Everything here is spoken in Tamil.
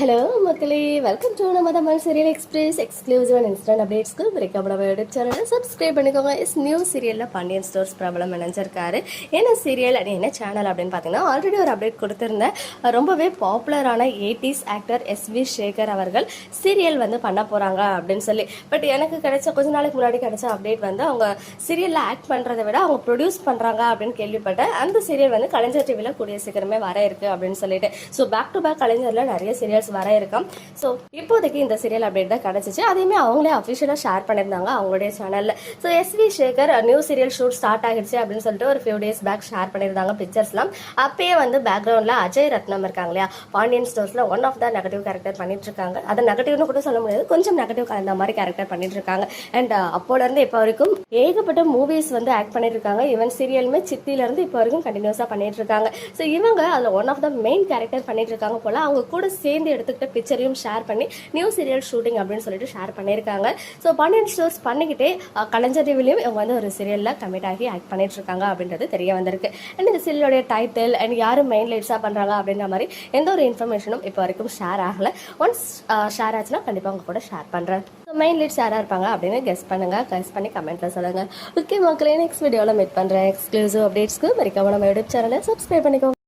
ஹலோ மக்களே. வெல்கம் டு நம்ம Tamil serial express exclusive and instant அப்டேட்ஸ்க்கு வரைக்கும் நம்ம யூடியூப் சேனலை சப்ஸ்கிரைப் பண்ணிக்கோங்க. இஸ் நியூ சீரியலில் பாண்டியன் ஸ்டோர்ஸ் ப்ராப்ளம் இணைஞ்சிருக்காரு என்ன சீரியல் அது என்ன சேனல் அப்படின்னு பார்த்தீங்கன்னா ஆல்ரெடி ஒரு அப்டேட் கொடுத்துருந்தேன். ரொம்பவே பாப்புலரான eighties actor S V Shekhar அவர்கள் சீரியல் வந்து பண்ண போகிறாங்க அப்படின்னு சொல்லி. பட் எனக்கு கிடைச்ச கொஞ்ச நாளைக்கு முன்னாடி கிடைச்ச அப்டேட் வந்து அவங்க சீரியலில் ஆக்ட் பண்ணுறதை விட அவங்க ப்ரொடியூஸ் பண்ணுறாங்க அப்படின்னு கேள்விப்பட்டேன். அந்த சீரியல் வந்து கலைஞர் டிவியில் கூடிய சீக்கிரமே வர இருக்குது அப்படின்னு சொல்லிட்டு. ஸோ பேக் டு பேக் கலைஞரில் நிறைய சீரியல்ஸ் வர இருக்கும். ஸோ இப்போதைக்கு இந்த சீரியல் அப்டேட் தான் கிடச்சிச்சு. அதையுமே அவங்களே அஃபிஷியலாக ஷேர் பண்ணியிருந்தாங்க அவங்களுடைய சேனலில் so S V Shekhar new serial shoot start ஆகிடுச்சு அப்படின்னு சொல்லிட்டு ஒரு ஃபியூ டேஸ் பேக் ஷேர் பண்ணியிருந்தாங்க பிக்சர்ஸ்லாம் அப்பயே வந்து பேக்ரவுண்டில் அஜய் ரத்னம் இருக்காங்க இல்லையா? Pandian ஸ்டோர்ஸில் one of the negative character பண்ணிட்டு இருக்காங்க. அதை நெகட்டிவ்னு கூட சொல்ல முடியாது. கொஞ்சம் நெகட்டிவ் கலந்த மாதிரி கேரக்டர் பண்ணிட்டு இருக்காங்க. அண்ட் uh, அப்போலேருந்து இப்போ வரைக்கும் ஏகப்பட்ட மூவிஸ் வந்து ஆக்ட் பண்ணிட்டு இருக்காங்க. ஈவன் சீரியலுமே சித்திலேருந்து இப்போ வரைக்கும் கண்டினியூஸாக பண்ணிட்டு இருக்காங்க. ஸோ இவங்க அதில் one of the main character பண்ணிட்டு இருக்காங்க போல். அவங்க கூட சேர்ந்து எடுத்துக்கிட்ட பிக்சரையும் ஷேர் பண்ணி நியூ சீரியல் ஷூட்டிங் அப்படின்னு சொல்லிட்டு ஷேர் பண்ணியிருக்காங்க. ஸோ பாண்டியன் ஸ்டோர்ஸ் பண்ணிக்கிட்டே கலைஞர் டிவிலையும் இவங்க வந்து ஒரு சீரியலில் கமிட் ஆகி ஆக்ட் பண்ணிட்டு இருக்காங்க அப்படின்றது தெரிய வந்திருக்கு. அண்ட் இந்த சீரியலோடைய டைட்டில் அண்ட் யாரும் மெயின் லைட்ஸாக பண்ணுறாங்க அப்படின்ற மாதிரி எந்த ஒரு இன்ஃபர்மேஷனும் இப்போ வரைக்கும் ஷேர் ஆகலை. ஒன்ஸ் ஷேர் ஆச்சுன்னா கண்டிப்பாக உங்க கூட ஷேர் பண்ணுறேன் ஸோ மெயின் லீட்ஸ் யாராக இருப்பாங்க அப்படின்னு கெஸ் பண்ணுங்கள் கெஸ் பண்ணி கமெண்ட்டில் சொல்லுங்கள் ஓகே மக்களே நெக்ஸ்ட் வீடியோவில் மீட் பண்ணுறேன் எக்ஸ்க்ளூசிவ் அப்டேட்ஸ்க்கு மறக்காம நம்ம யூடியூப் சேனலை சப்ஸ்கிரைப் பண்ணிக்கோங்க.